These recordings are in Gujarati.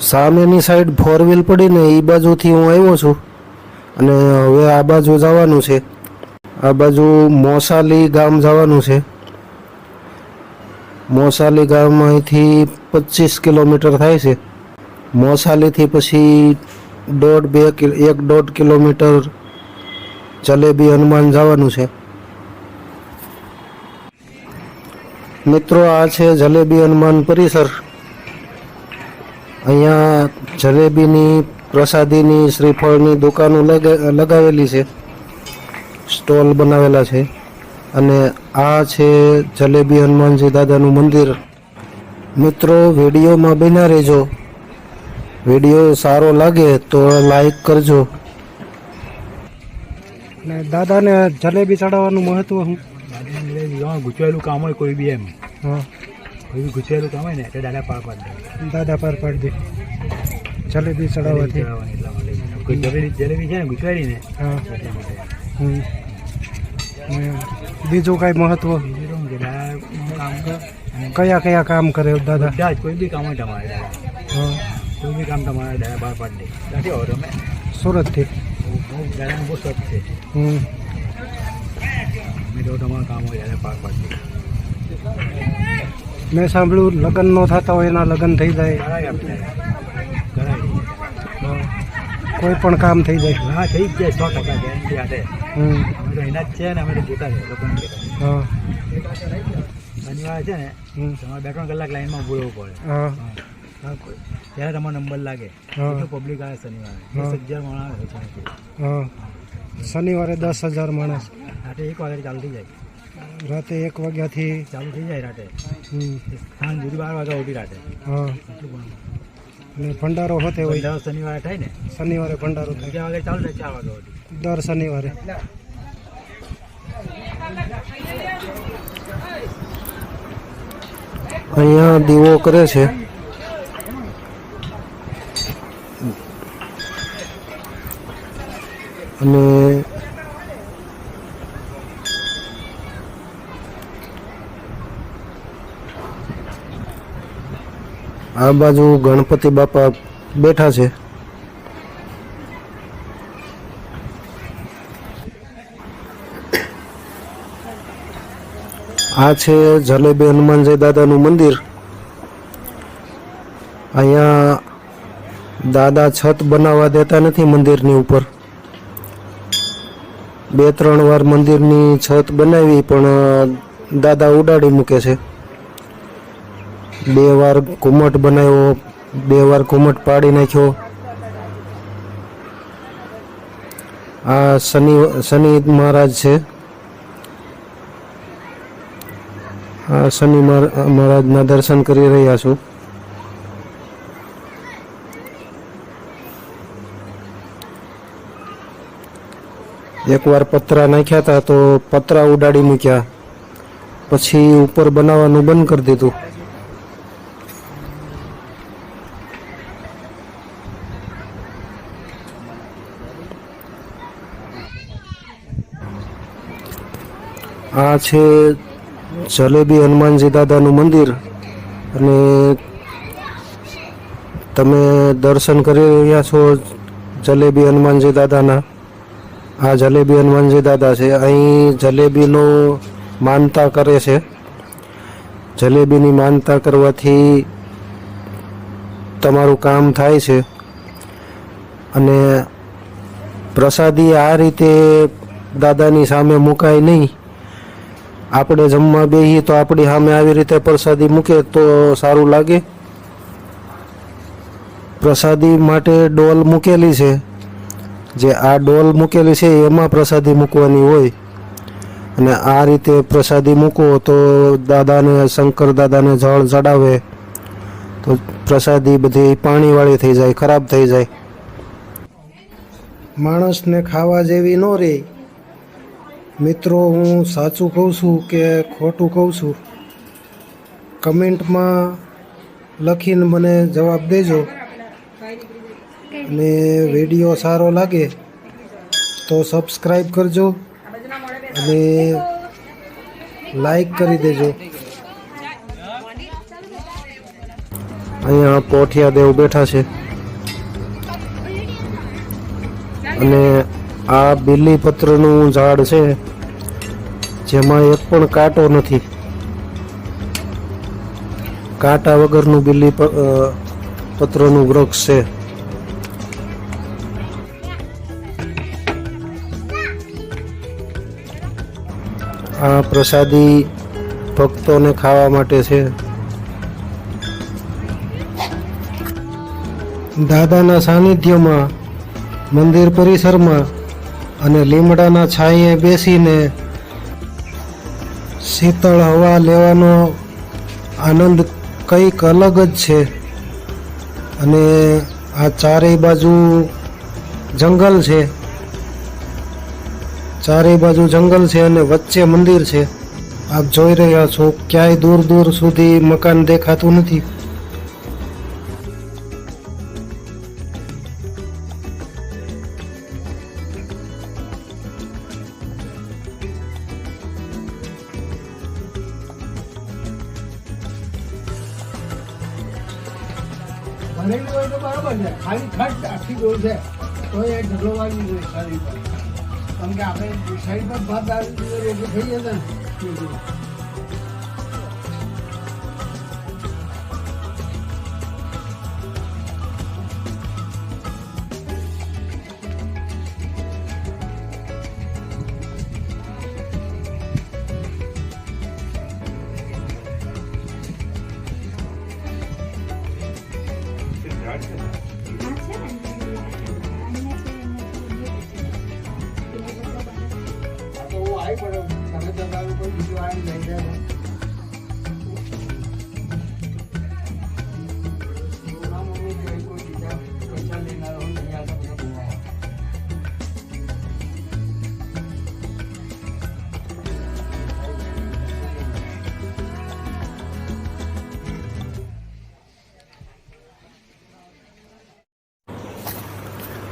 સામેની સાઈડ ફોર વ્હીલ પડીને એ બાજુથી હું આવ્યો છું. અને હવે આ બાજુ જવાનું છે. આ બાજુ મોસાલી ગામ જવાનું છે. મોસાલી ગામ અહીંથી પચીસ કિલોમીટર થાય છે. મોસાલીથી પછી દોઢ બે એક દોઢ કિલોમીટર જલેબી હનુમાન જવાનું છે. મિત્રો, આ છે જલેબી હનુમાન પરિસર. અહીંયા જલેબીની પ્રસાદીની શ્રીફળની દુકાનો લગા- લગાવેલી છે. સ્ટોલ બનાવેલા છે. અને આ છે જલેબી હનુમાનજી દાદાનું મંદિર. મિત્રો વિડીયોમાં બિના રહેજો. વીડિયો સારો લાગે તો લાઈક કરજો. ને દાદાને જલેબી ચડાવવાનું મહત્વ શું? ગુચવાયેલું કામ હોય કોઈ બી એમ. હા. કોઈ ગુજરાતું ગુચવાયેલું કામ હોય ને એટલે દાદા પાર પાડ દે. દાદા પાર પાડી દે. જલેબી ચડાવવાથી. એટલા માટે. કોઈ જલેબી જલેબી છે ને ગુજરાતી ને હા. એટલા માટે. હમ. બીજું કાંઈ મહત્વ? બીજું કે કામ કયા કયા કામ કરે દાદા? બધા કોઈ બી કામ હોય તમારે કોઈ બી કામ તમારે દાદા પાર પાડી દે. નથી હોર અમે સુરતથી. દાદાનું બહુ સ્વચ્છ છે. હમ. અમે તો તમારું કામ હોય દાદા પાર પાડ દે. મેં સાંભળ્યું લગ્ન ન થતા હોય એના લગ્ન થઈ જાય. કોઈ પણ કામ થઈ જાય. હા થઈ જ જાય સો ટકા ગેરંટી હમ. અમે તો એના જ છે ને અમે તો જોતા છે લોકોને હા. શનિવારે છે ને. તમારે બે ત્રણ કલાક લાઈનમાં બોલવું પડે. હા. ત્યારે તમારો નંબર લાગે. પબ્લિક આવે શનિવારે. દસ હજાર માણસ શનિવારે દસ હજાર માણસ. આટલે એક વાગે ચાલતી જાય. રાતે એક વાગ્યાથી ચાલુ થઈ જાય રાતે? હમ, સાંજ સુધી બાર વાગ્યા ઉઠી રાતે? હા. અને ભંડારો હોતે હોય. શનિવારે થાય ને? શનિવારે ભંડારો થાય. ચાર વાગે ચાલુ થાય ચાર વાગ્યા સુધી? દર શનિવારે. અહીંયા દીવો કરે છે. અને આ બાજુ ગણપતિ બાપા બેઠા છે. આ છે જલેબી હનુમાનજી દાદાનું મંદિર. અહીંયા દાદા છત બનાવવા દેતા નથી મંદિરની ઉપર. બે ત્રણ વાર મંદિરની છત બનાવી પણ દાદા ઉડાડી મૂકે છે. બે વાર ઘુમટ બનાવ્યો, બે વાર ઘુમટ પાડી નાખ્યો. આ શનિ શનિ મહારાજ છે. આ શનિ મહારાજના દર્શન કરી રહ્યા છું. એકવાર પતરા નાખ્યા હતા તો પતરા ઉડાડી મૂક્યા. પછી ઉપર બનાવવાનું બંધ કરી દીધું. આ છે જલેબી હનુમાનજી દાદાનું મંદિર. અને તમે દર્શન કરી રહ્યા છો જલેબી હનુમાનજી દાદાના. આ જલેબી હનુમાનજી દાદા છે. અહીં જલેબીનો માનતા કરે છે. જલેબીની માનતા કરવાથી તમારું કામ થાય છે. અને પ્રસાદી આ રીતે દાદાની સામે મુકાય નહીં. આપણે જમવા બેહીએ તો આપણી સામે આવી રીતે પ્રસાદી મૂકે તો સારું લાગે. પ્રસાદી માટે ડોલ મૂકેલી છે. જે આ ડોલ મૂકેલી છે એમાં પ્રસાદી મૂકવાની હોય. અને આ રીતે પ્રસાદી મૂકો તો દાદાને, શંકર દાદાને જળ ચડાવે તો પ્રસાદી બધી પાણીવાળી થઈ જાય, ખરાબ થઈ જાય. માણસને ખાવા જેવી ન રહે. મિત્રો, હું સાચું કહું છું કે ખોટું કહું છું? કમેન્ટમાં લખીને મને જવાબ દેજો. અને વીડિયો સારો લાગે તો સબસ્ક્રાઈબ કરજો અને લાઈક કરી દેજો. અહીંયા પોઠિયા દેવ બેઠા છે. અને આ બીલીપત્રનું ઝાડ છે, જેમાં એક પણ કાંટો નથી. કાંટા વગરનું બીલી પત્રનું વૃક્ષ છે. આ પ્રસાદી ભક્તોને ખાવા માટે છે. દાદાના સાનિધ્યમાં, મંદિર પરિસરમાં અને લીમડાના છાંયે બેસીને શીતળ હવા લેવાનો આનંદ કંઈક અલગ જ છે. અને આ ચારેય બાજુ જંગલ છે. ચારેય બાજુ જંગલ છે અને વચ્ચે મંદિર છે. આપ જોઈ રહ્યા છો, ક્યાંય દૂર દૂર સુધી મકાન દેખાતું નથી. ભરેલું હોય તો બરાબર છે. ખાલી ખર્ચ આખી ડોલ છે. તો એ ઢગલો વાગી જોઈએ સારી કેમ કે આપણે સાઈડ પર ભાત આવી રોગો થઈ જશે ને તો પડ્યો તમે જતા કોઈ બીજું આવી લઈ જાય નહીં.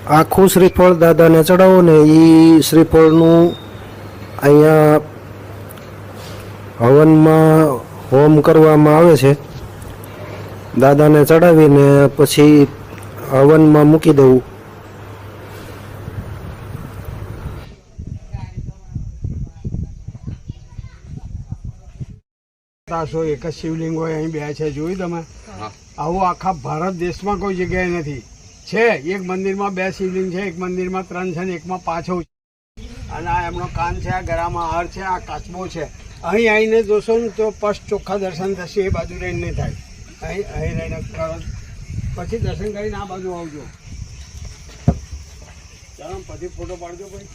આખું શ્રીફળ દાદાને ચડાવો ને એ શ્રીફળનું અહીંયા હવનમાં હોમ કરવામાં આવે છે. દાદાને ચડાવીને પછી હવનમાં મૂકી દેવું તાસો એક જ શિવલિંગ હોય અહીં બે છે. જોયું તમે? આવું આખા ભારત દેશમાં કોઈ જગ્યાએ નથી. છે એક મંદિરમાં બે શિવલિંગ છે એક મંદિરમાં ત્રણ છે ને એકમાં પાછો છે અને આ એમનો કાન છે, આ ગળામાં હાર છે, આ કાચબો છે. અહીં આવીને જોશો ને તો પસ્ટ ચોખ્ખા દર્શન થશે, એ બાજુ રહીને થાય. અહીં અહીં રહીને પછી દર્શન કરીને આ બાજુ આવજો. ચાલો પછી ફોટો પાડજો ભાઈ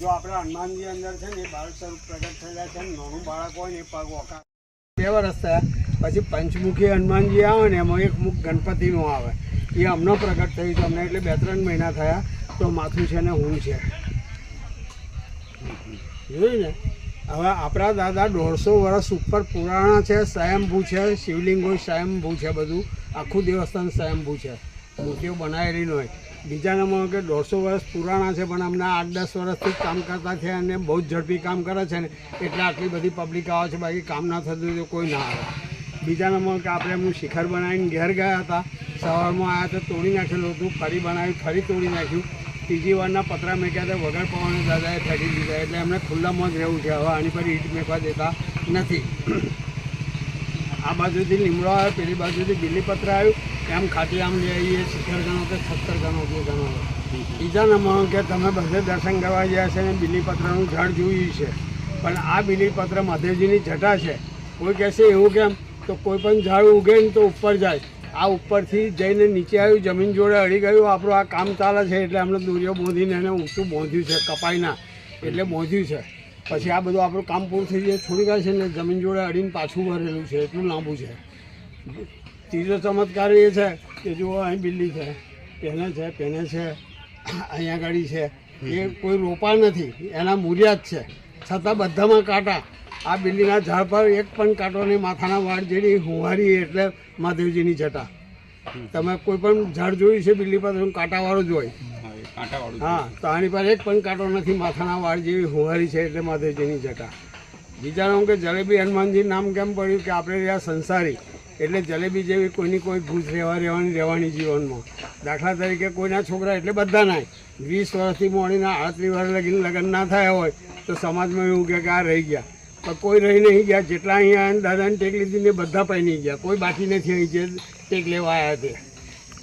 જો આપણે હનુમાનજી અંદર છે ને, એ બાળક સ્વરૂપ પ્રગટ થયેલા છે ને, નાનું બાળક હોય ને, એ પગ ઓકા બે વર્ષ થયા. પછી પંચમુખી હનુમાનજી આવે ને, એમાં એક મુખ ગણપતિનું આવે. એ હમણાં પ્રગટ થયું છે અમને, એટલે બે ત્રણ મહિના થયા. તો માથું છે ને, હું છે. જોયું ને? હવે આપણા દાદા દોઢસો વર્ષ ઉપર પુરાણા છે, સ્વયંભૂ છે, શિવલિંગો સ્વયંભૂ છે બધું. આખું દેવસ્થાન સ્વયંભૂ છે. મૂર્તિઓ બનાવેલી ન હોય. બીજા નંબર કે દોઢસો વર્ષ પુરાણા છે, પણ અમને આઠ દસ વર્ષથી કામ કરતા છે અને બહુ જ ઝડપી કામ કરે છે ને. એટલે આટલી બધી પબ્લિક આવે છે, બાકી કામ ના થતું તો કોઈ ના આવે. બીજા નંબર કે આપણે એમનું શિખર બનાવીને ઘેર ગયા હતા. સવારમાં આવ્યા તો તોડી નાખેલું હતું, ફરી બનાવ્યું, ફરી તોડી નાખ્યું. ત્રીજી વારના પતરા મેક્યા હતા, વગર પવને દાદાએ ફેંકી દીધા. એટલે એમને ખુલ્લામાં જ રહેવું છે. હવે આની પર ઈટ મેકવા દેતા નથી. આ બાજુથી લીમડો આવ્યો, પેલી બાજુથી બીલીપત્ર આવ્યું. એમ ખાટી આમ લઈ આવીએ, સિત્તેર ગણો કે સત્તર ગણો કે ગણો. બીજા નંબર કે તમે બધે દર્શન કરવા ગયા છે ને બીલીપત્રનું ઝાડ જોયું છે. પણ આ બીલીપત્ર મહાદેવજીની જટા છે. કોઈ કહેશે એવું કેમ? તો કોઈ પણ ઝાડ ઉગે ને તો ઉપર જાય. આ ઉપરથી જઈને નીચે આવ્યું, જમીન જોડે અડી ગયું. આપણું આ કામ ચાલે છે એટલે અમને દોરીઓ બોંધીને એને ઊંચું બોંધ્યું છે, કપાઈના. એટલે બોંધ્યું છે. પછી આ બધું આપણું કામ પૂરું થઈ જાય, છોડી ગયા છે ને જમીન જોડે અડીને પાછું ભરેલું છે, એટલું લાંબુ છે. ત્રીજો ચમત્કાર એ છે કે જુઓ, અહીં બિલ્લી છે, પેને છે પેને છે, અહીંયા ગાડી છે. એ કોઈ રોપા નથી, એના મૂર્યા જ છે. છતાં બધામાં કાંટા. આ બિલ્લીના ઝાડ પર એક પણ કાંટો નહીં માથાના વાળ જેવી હુંવારી એટલે મહાદેવજીની જટા. તમે કોઈ પણ ઝાડ જોયું છે બિલ્લી પર કાંટાવાળો જ હોય. હા તો આની પર એક પણ કાંટો નથી માથાના વાળ જેવી હુંવારી છે એટલે મહાદેવજીની જટા. બીજા નામ કે જલેબી હનુમાનજી નામ કેમ પડ્યું કે આપણે રહ્યા સંસારી એટલે જલેબી જેવી કોઈની કોઈ ભૂત રહેવા રહેવાની રહેવાની જીવનમાં. દાખલા તરીકે કોઈના છોકરા એટલે બધા નાય વીસ વર્ષથી મોડીને આડત્રીસ વર્ષ લગીને લગ્ન ના થયા હોય તો સમાજમાં એવું કહે કે આ રહી ગયા. કોઈ રહી નહીં ગયા, જેટલા અહીંયા દાદાને ટેક લીધી ને બધા પાઈ નહીં ગયા. કોઈ બાકી નથી અહીં જે ટેક લેવા આવ્યા તે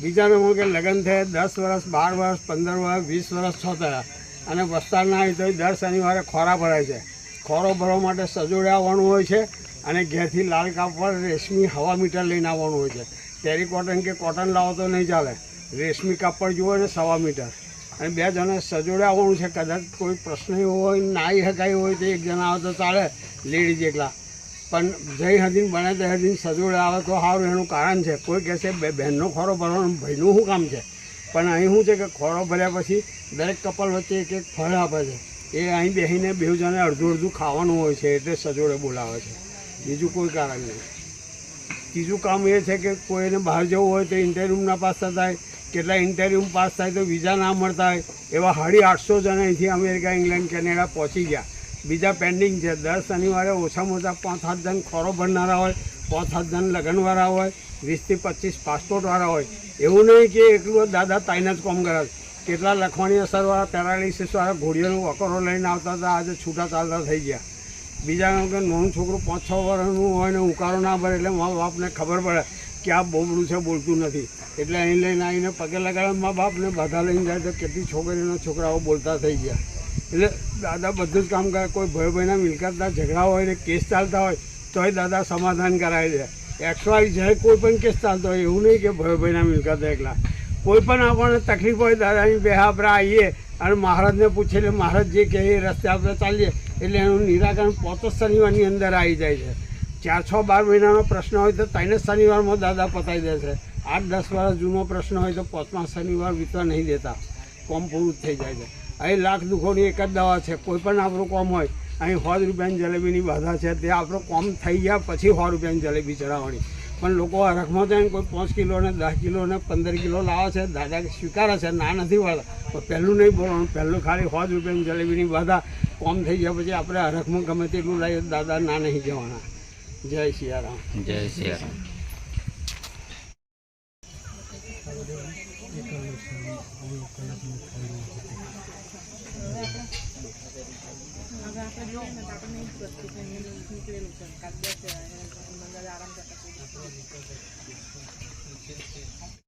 બીજા નંબર કે લગ્ન થયા, દસ વર્ષ, બાર વર્ષ, પંદર વર્ષ, વીસ વર્ષ છ થયા અને વસ્તારના આવી તો દર શનિવારે ખોરા ભરાય છે. ખોરો ભરવા માટે સજોડે આવવાનું હોય છે અને ઘેરથી લાલ કાપડ રેશમી હવા મીટર લઈને આવવાનું હોય છે. ટેરી કોટન કે કોટન લાવો તો નહીં ચાલે. રેશમી કાપડ જુઓ ને સવા મીટર. અને બે જણા સજોડે આવવાનું છે, કદાચ કોઈ પ્રશ્ન એવો હોય, નાઈ શકાય હોય તો એક જણા આવે તો ચાલે લેડીઝ એકલા પણ જઈ હદીન બને તે હદીન સજોડે આવે તો સારું એનું કારણ છે. કોઈ કહેશે બે બહેનનો ખોરો ભરવાનો ભાઈનું શું કામ છે? પણ અહીં શું છે કે ખોરો ભર્યા પછી દરેક કપલ વચ્ચે એક એક ફળ આપે છે. એ અહીં બેસીને બે જણે અડધું અડધું ખાવાનું હોય છે, એટલે સજોડે બોલાવે છે. બીજું કોઈ કારણ નહીં. ત્રીજું કામ એ છે કે કોઈને બહાર જવું હોય તો ઇન્ટરવ્યૂમના પાસ થતા હોય કેટલા ઇન્ટરવ્યૂ પાસ થાય તો વિઝા ના મળતા હોય. એવા સાડી આઠસો જણા અહીંથી અમેરિકા, ઇંગ્લેન્ડ, કેનેડા પહોંચી ગયા. બીજા પેન્ડિંગ છે. દર શનિવારે ઓછામાં ઓછા પાંચ સાત જણ ખોરો ભરનારા હોય, પાંચ સાત જણ લગ્નવાળા હોય વીસથી પચીસ પાસપોર્ટવાળા હોય. એવું નહીં કે એકલું દાદા તાઈને જ કોમ કરે. કેટલા લખવાની અસરવાળા પેરાલિસિસવાળા ઘોડીઓનો વકરો લઈને આવતા હતા, આજે છૂટા ચાલતા થઈ ગયા. બીજા કે, નોનું છોકરું પાંચ છ વર્ષનું હોય ને ઉકારો ના ભરે, એટલે મા બાપને ખબર પડે. કે આ બોબડું છે બોલતું નથી. એટલે અહીં લઈને આવીને પગે લગાડે મા બાપને બધા લઈને જાય તો કેટલી છોકરીઓના છોકરાઓ બોલતા થઈ ગયા. એટલે દાદા બધું જ કામ કરે, કોઈ ભાઈ ભાઈના મિલકતના ઝઘડા હોય ને કેસ ચાલતા હોય, તોય દાદા સમાધાન કરાવી દે. એક્સવાય જાય કોઈ પણ કેસ ચાલતો હોય, એવું નહીં કે ભાઈ ભાઈના મિલકત એકલા. કોઈ પણ આપણને તકલીફ હોય, દાદાની બે આપણે આવીએ અને મહારાજને પૂછીએ, એટલે મહારાજ જે કહે એ રસ્તે આપણે ચાલીએ, એટલે એનું નિરાકરણ પોત શનિવારની અંદર આવી જાય છે. ચાર, છ, બાર મહિનાનો પ્રશ્ન હોય તો ત્રણ શનિવારમાં દાદા પતાવી દે છે. આઠ, દસ વર્ષ જૂનો પ્રશ્ન હોય તો પાંચમા શનિવાર વીતવા નહીં દેતા. કોમ પૂરું થઈ જાય છે. અહીં લાખ દુઃખોની એક જ દવા છે. કોઈ પણ આપણું કોમ હોય, અહીં સો રૂપિયાની જલેબીની બાધા છે. તે આપણો કોમ થઈ ગયા પછી સો રૂપિયાની જલેબી ચડાવવાની. પણ લોકો હરખમાં જાય કોઈ પાંચ કિલો ને દસ કિલો ને પંદર કિલો લાવે છે. દાદા સ્વીકારે છે. ના નથી વળતા પણ પહેલું નહીં બોલવાનું. પહેલું ખાલી સો રૂપિયાની જલેબીની બાધા. કોમ થઈ ગયા પછી આપણે હરખમાં ગમે તેટલું લાવીએ દાદા ના નહીં જવાના. જય સિયારામ. જય સિયારામ. આરામ કરતા